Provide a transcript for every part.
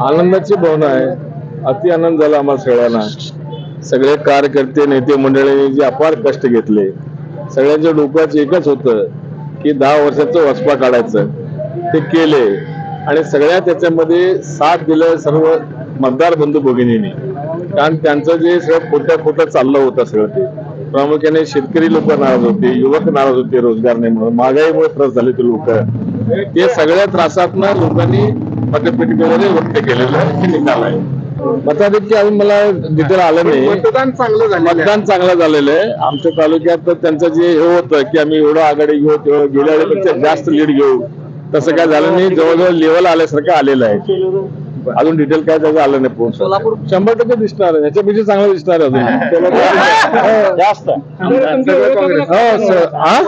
आनंदाची भावना आहे. अति आनंद झाला आम्हाला सगळ्यांना. सगळे कार्यकर्ते नेते मंडळींनी जे अपार कष्ट घेतले सगळ्यांच्या डोक्याचं एकच होतं की दहा वर्षाचं वसपा काढायचं. ते केले आणि सगळ्या त्याच्यामध्ये साथ दिलं सर्व मतदार बंधू भगिनींनी. कारण त्यांचं जे सगळं खोट्या खोटं चाललं होतं सगळं ते. प्रामुख्याने शेतकरी लोक नाराज होते युवक नाराज होते रोजगार नाही म्हणून. महागाईमुळे त्रास झाले ते लोक. ते सगळ्या त्रासातनं लोकांनी मतपेटिकेमध्ये व्यक्त केलेलं हे निकाल आहे. मताधिक्य अजून मला डिटेल आलं नाही. मतदान चांगलं झालं मतदान चांगलं झालेलं आहे. आमच्या तालुक्यात तर त्यांचं जे हे होतं की आम्ही एवढं आघाडी घेऊ तेवढं गेल्या वेळेपेक्षा जास्त लीड घेऊ तसं काय झालं नाही. जवळजवळ लेवल आल्यासारखं आलेलं आहे. अजून डिटेल काय त्याचं आलं नाही पोहोच सोलापूर- शंभर टक्के दिसणार आहे. ह्याच्यापेक्षा चांगलं दिसणार आहे अजून. हो, जास्त. हो सर. हा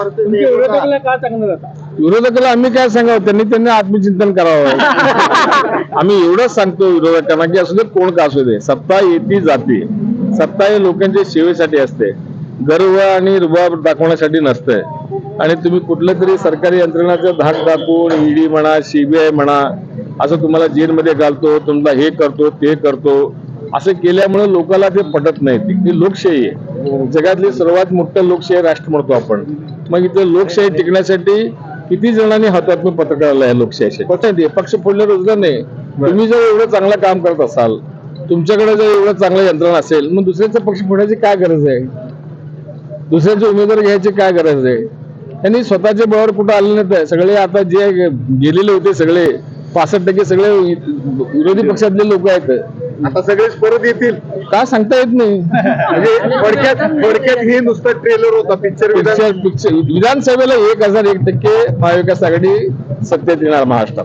विरोधकाला आम्ही काय सांगावं? त्यांनी त्यांनी आत्मचिंतन करावं. आम्ही एवढंच सांगतो विरोधकांना की असू दे कोण का असू दे. सत्ता येती जाते. सत्ता ही लोकांच्या सेवेसाठी असते. गर्व आणि रुबाब दाखवण्यासाठी नसते. आणि तुम्ही कुठल्या तरी सरकारी यंत्रणाचं धाक दाखवून ईडी म्हणा सीबीआय म्हणा असं तुम्हाला जेलमध्ये घालतो तुमचा हे करतो ते करतो असं केल्यामुळे लोकांना ते पटत नाही. ती लोकशाही आहे. जगातली सर्वात मोठं लोकशाही राष्ट्र म्हणतो आपण. मग इथे लोकशाही टिकण्यासाठी किती जणांनी हातात्मक पत्रकाराला आहे नाही पक्ष फोडणे रोजगार नाही. तुम्ही जर एवढं चांगलं काम करत असाल तुमच्याकडे जर एवढं चांगलं यंत्रणा असेल मग दुसऱ्याचा पक्ष फोडण्याची काय गरज आहे? दुसऱ्याचे उमेदवार घ्यायची काय गरज आहे? त्यांनी स्वतःच्या बळावर कुठं आले नाही सगळे आता जे गेलेले होते सगळे पासष्ट टक्के सगळे विरोधी पक्षातले लोक आहेत. आता सगळेच परत येतील. का सांगता येत नाही? म्हणजे थोडक्यात थोडक्यात हे नुसतं ट्रेलर होता पिक्चर पिक्चर पिक्चर विधानसभेला एक हजार एक टक्के महाविकास आघाडी सत्तेत येणार महाराष्ट्रात.